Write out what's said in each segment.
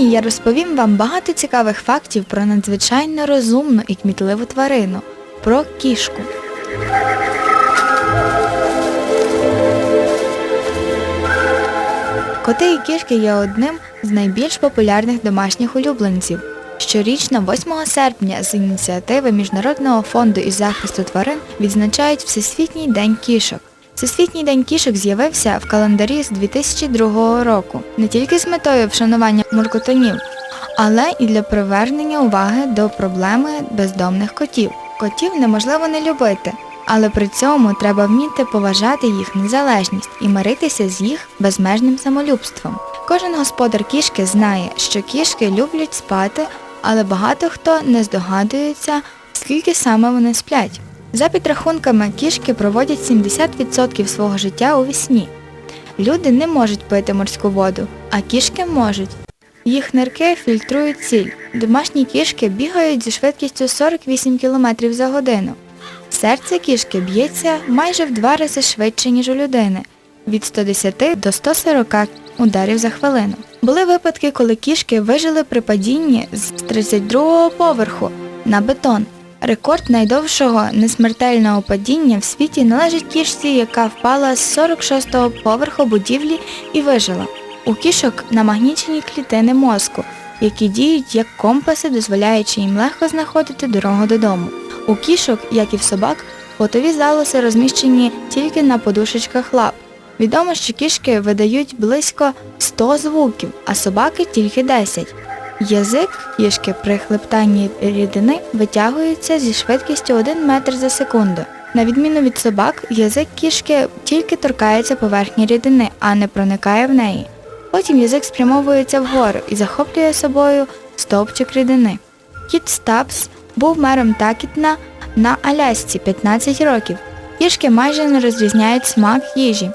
Сьогодні я розповім вам багато цікавих фактів про надзвичайно розумну і кмітливу тварину про кішку. Коти і кішки є одним з найбільш популярних домашніх улюбленців. Щорічно, 8 серпня, з ініціативи Міжнародного фонду із захисту тварин відзначають Всесвітній день кішок. Всесвітній день кішок з'явився в календарі з 2002 року не тільки з метою вшанування муркотанів, але і для привернення уваги до проблеми бездомних котів. Котів неможливо не любити, але при цьому треба вміти поважати їх незалежність і миритися з їх безмежним самолюбством. Кожен господар кішки знає, що кішки люблять спати, але багато хто не здогадується, скільки саме вони сплять. За підрахунками, кішки проводять 70% свого життя у вісні. Люди не можуть пити морську воду, а кішки можуть. Їх нирки фільтрують сіль. Домашні кішки бігають зі швидкістю 48 км за годину. Серце кішки б'ється майже в два рази швидше, ніж у людини від 110 до 140 ударів за хвилину. Були випадки, коли кішки вижили при падінні з 32-го поверху на бетон. Рекорд найдовшого несмертельного падіння в світі належить кішці, яка впала з 46-го поверху будівлі і вижила. У кішок намагнічені клітини мозку, які діють як компаси, дозволяючи їм легко знаходити дорогу додому. У кішок, як і в собак, потові залози розміщені тільки на подушечках лап. Відомо, що кішки видають близько 100 звуків, а собаки тільки 10. Язик кішки при хлептанні рідини витягується зі швидкістю 1 метр за секунду. На відміну від собак, язик кішки тільки торкається поверхні рідини, а не проникає в неї. Потім язик спрямовується вгору і захоплює собою стовпчик рідини. Кіт Стапс був мером Такітна на Алясці 15 років. Кішки майже не розрізняють смак їжі.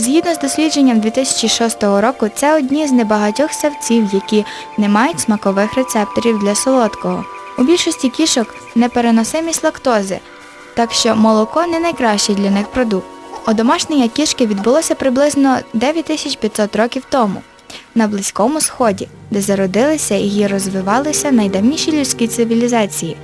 Згідно з дослідженням 2006 року, це одні з небагатьох савців, які не мають смакових рецепторів для солодкого. У більшості кішок непереносимість лактози, так що молоко не найкращий для них продукт. Одомашнення кішки відбулося приблизно 9500 років тому на Близькому Сході, де зародилися і розвивалися найдавніші людські цивілізації.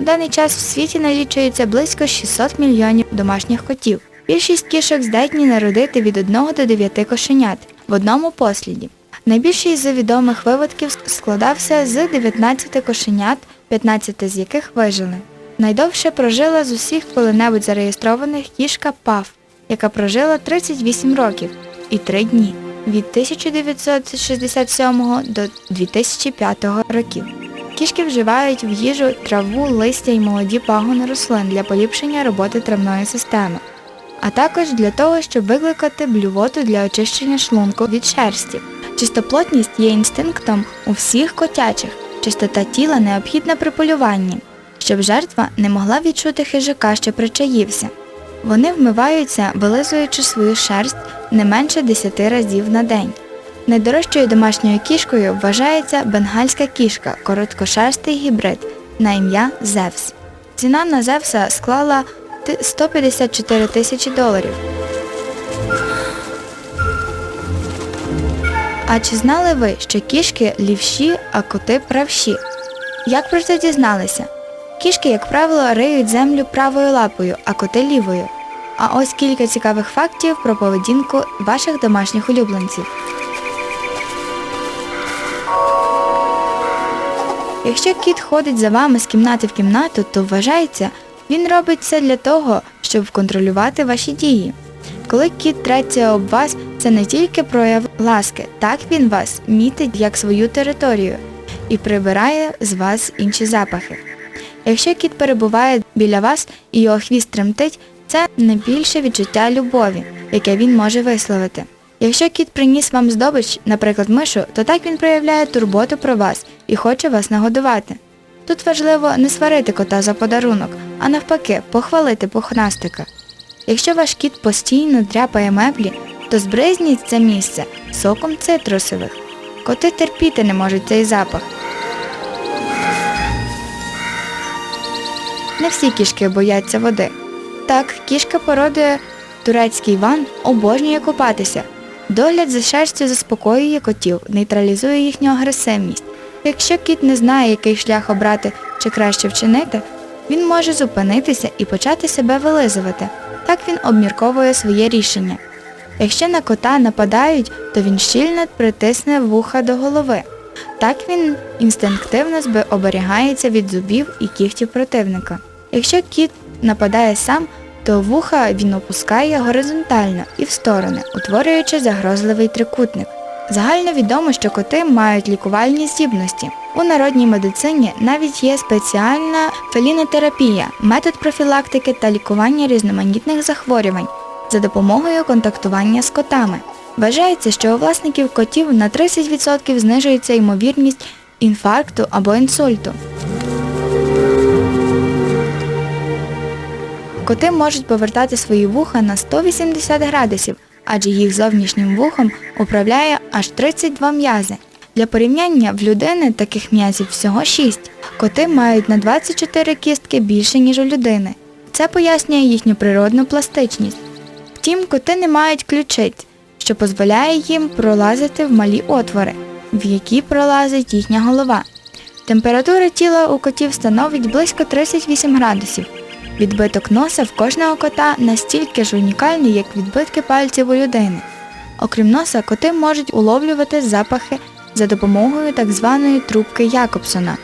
В даний час в світі налічується близько 600 мільйонів домашніх котів. Більшість кішок здатні народити від 1 до 9 кошенят в одному посліді. Найбільший з відомих виводків складався з 19 кошенят, 15 з яких вижили. Найдовше прожила з усіх коли-небудь зареєстрованих кішка Паф, яка прожила 38 років і 3 дні від 1967 до 2005 років. Кішки вживають в їжу траву, листя і молоді пагони рослин для поліпшення роботи травної системи, а також для того, щоб викликати блювоту для очищення шлунку від шерсті. Чистоплотність є інстинктом у всіх котячих. Чистота тіла необхідна при полюванні, щоб жертва не могла відчути хижака, що причаївся. Вони вмиваються, вилизуючи свою шерсть не менше 10 разів на день. Найдорожчою домашньою кішкою вважається бенгальська кішка, короткошерстий гібрид на ім'я Зевс. Ціна на Зевса склала 154 тисячі доларів. А чи знали ви, що кішки лівші, а коти правші? Як про це дізналися? Кішки, як правило, риють землю правою лапою, а коти лівою. А ось кілька цікавих фактів про поведінку ваших домашніх улюбленців. Якщо кіт ходить за вами з кімнати в кімнату, то вважається, він робить це для того, щоб контролювати ваші дії. Коли кіт треться об вас, це не тільки прояв ласки, так він вас мітить як свою територію і прибирає з вас інші запахи. Якщо кіт перебуває біля вас і його хвіст тремтить, це не більше відчуття любові, яке він може висловити. Якщо кіт приніс вам здобич, наприклад, мишу, то так він проявляє турботу про вас і хоче вас нагодувати. Тут важливо не сварити кота за подарунок, а навпаки, похвалити пухнастика. Якщо ваш кіт постійно дряпає меблі, то збризніть це місце соком цитрусових. Коти терпіти не можуть цей запах. Не всі кішки бояться води. Так, кішка породи турецький ван обожнює купатися. Догляд за шерстю заспокоює котів, нейтралізує їхню агресивність. Якщо кіт не знає, який шлях обрати чи краще вчинити, він може зупинитися і почати себе вилизувати. Так він обмірковує своє рішення. Якщо на кота нападають, то він щільно притисне вуха до голови. Так він інстинктивно оберігається від зубів і кігтів противника. Якщо кіт нападає сам, то вуха він опускає горизонтально і в сторони, утворюючи загрозливий трикутник. Загально відомо, що коти мають лікувальні здібності. У народній медицині навіть є спеціальна фелінотерапія, метод профілактики та лікування різноманітних захворювань за допомогою контактування з котами. Вважається, що у власників котів на 30% знижується ймовірність інфаркту або інсульту. Коти можуть повертати свої вуха на 180 градусів, адже їх зовнішнім вухом управляє аж 32 м'язи. Для порівняння в людини таких м'язів всього 6. Коти мають на 24 кістки більше, ніж у людини. Це пояснює їхню природну пластичність. Втім, коти не мають ключиць, що дозволяє їм пролазити в малі отвори, в які пролазить їхня голова. Температура тіла у котів становить близько 38 градусів. Відбиток носа в кожного кота настільки ж унікальний, як відбитки пальців у людини. Окрім носа, коти можуть уловлювати запахи за допомогою так званої трубки Якобсона,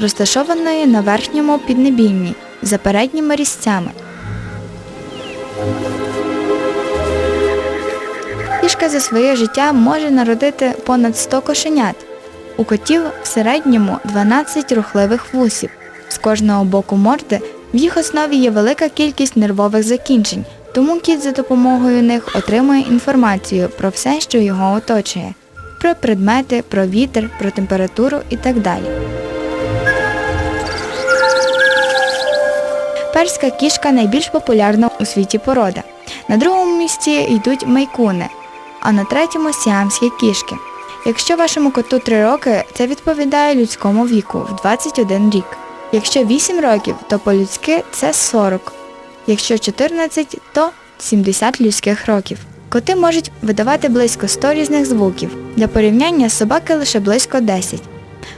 розташованої на верхньому піднебінні за передніми різцями. Кішка за своє життя може народити понад 100 кошенят. У котів в середньому 12 рухливих вусів. З кожного боку морди в їх основі є велика кількість нервових закінчень, тому кіт за допомогою них отримує інформацію про все, що його оточує. Про предмети, про вітер, про температуру і так далі. Перська кішка найбільш популярна у світі порода. На другому місці йдуть майкуни, а на третьому сіамські кішки. Якщо вашому коту 3 роки, це відповідає людському віку в 21 рік. Якщо 8 років, то по-людськи це 40. Якщо 14, то 70 людських років. Коти можуть видавати близько 100 різних звуків. Для порівняння собаки лише близько 10.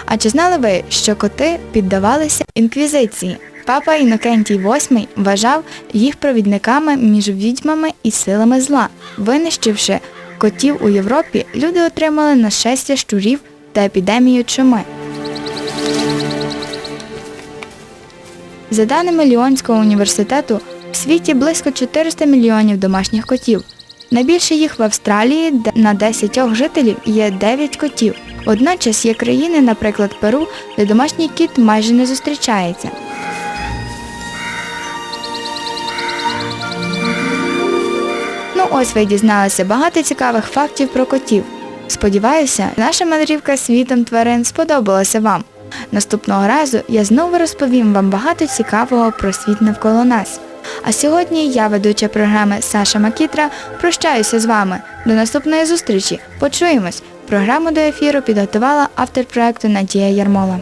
А чи знали ви, що коти піддавалися інквізиції? Папа Інокентій VIII вважав їх провідниками між відьмами і силами зла. Винищивши котів у Європі, люди отримали нашестя щурів та епідемію чуми. За даними Ліонського університету, в світі близько 400 мільйонів домашніх котів. Найбільше їх в Австралії, де на 10 жителів є 9 котів. Водночас є країни, наприклад, Перу, де домашній кіт майже не зустрічається. Ну ось ви дізналися багато цікавих фактів про котів. Сподіваюся, наша мандрівка світом тварин сподобалася вам. Наступного разу я знову розповім вам багато цікавого про світ навколо нас. А сьогодні я, ведуча програми Саша Макітра, прощаюся з вами. До наступної зустрічі. Почуємось. Програму до ефіру підготувала автор проекту Надія Ярмола.